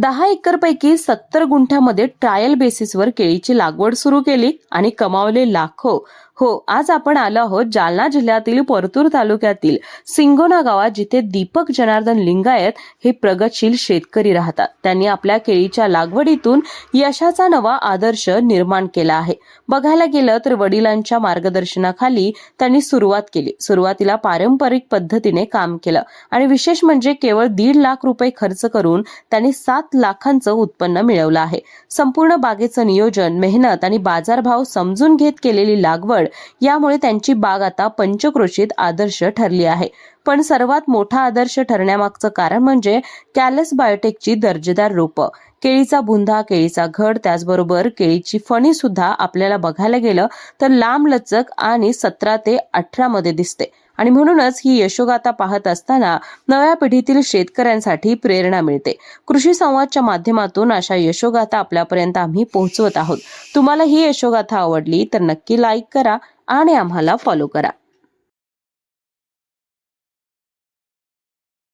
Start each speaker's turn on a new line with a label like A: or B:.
A: दहा एकर पैकी सत्तर गुंठ्यामध्ये ट्रायल बेसिसवर केळीची लागवड सुरू केली आणि कमावले लाखो हो आज आपण आलो आहोत जालना जिल्ह्यातील परतूर तालुक्यातील सिंगोना गावात जिथे दीपक जनार्दन लिंगायत हे प्रगतशील शेतकरी राहतात. त्यांनी आपल्या केळीच्या लागवडीतून यशाचा नवा आदर्श निर्माण केला आहे. बघायला गेलं तर वडिलांच्या मार्गदर्शनाखाली त्यांनी सुरुवात केली. सुरुवातीला पारंपरिक पद्धतीने काम केलं आणि विशेष म्हणजे केवळ दीड लाख रुपये खर्च करून त्यांनी सात लाखांचं उत्पन्न मिळवलं आहे. संपूर्ण बागेचं नियोजन मेहनत आणि बाजारभाव समजून घेत केलेली लागवड यामुळे त्यांची बाग आता पंचक्रोशीत आदर्श ठरली आहे. पण सर्वात मोठा आदर्श ठरण्यामागचं कारण म्हणजे कॅलस बायोटेकची दर्जेदार रोपं. केळीचा बुंदा केळीचा घड त्याचबरोबर केळीची फणी सुद्धा आपल्याला बघायला गेलं तर लांब लचक आणि सतरा ते अठरा मध्ये दिसते. आणि म्हणूनच ही यशोगाथा पाहत असताना नव्या पिढीतील शेतकऱ्यांसाठी प्रेरणा मिळते. कृषी संवादच्या माध्यमातून अशा यशोगाथा आपल्यापर्यंत आम्ही पोहोचवत आहोत. तुम्हाला ही यशोगाथा आवडली तर नक्की लाईक करा आणि आम्हाला फॉलो करा.